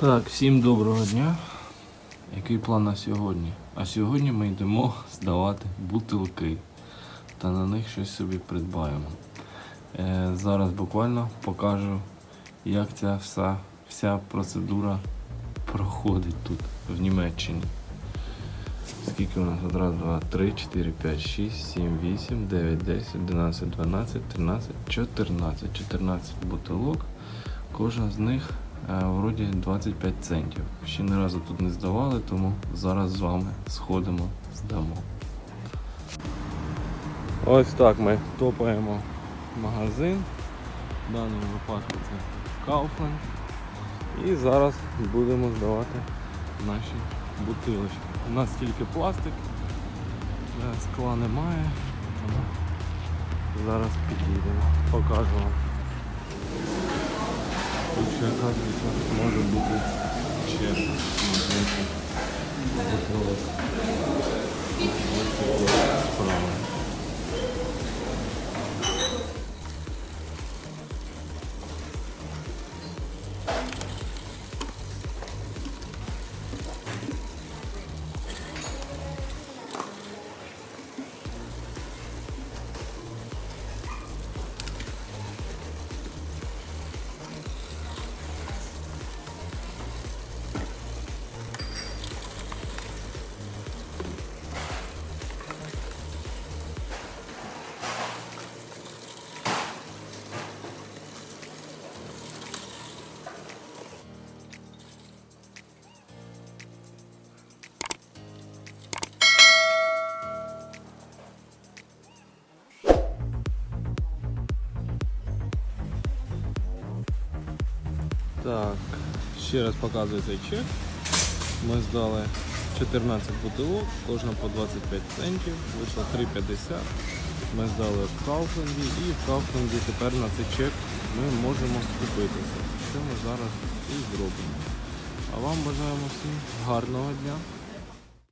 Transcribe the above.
Так, всім доброго дня. Який план на сьогодні? А сьогодні ми йдемо здавати бутилки та на них щось собі придбаємо. Е, зараз буквально покажу, як ця вся, вся процедура проходить тут, в Німеччині. Скільки у нас? От Раз, два, три, чотири, п'ять, шість, сім, вісім, дев'ять, десять, одинадцять, дванадцять, тринадцять, чотирнадцять. 14 бутилок. Кожна з них вроді 25 центів. Ще ні разу тут не здавали, тому зараз з вами сходимо, здамо. Ось так ми топаємо магазин. В даному випадку це Kaufland. І зараз будемо здавати наші бутилочки. У нас тільки пластик, е, скла немає, зараз підійдемо, покажу вам. Ще, оказується, може бути 10 бутилок. Так, ще раз показую цей чек. Ми здали 14 бутилок, кожна по 25 центів, вийшло 3,50. Ми здали в Кауфленді і в Кауфленді тепер на цей чек ми можемо скупитися. Що ми зараз і зробимо. А вам бажаємо всім гарного дня.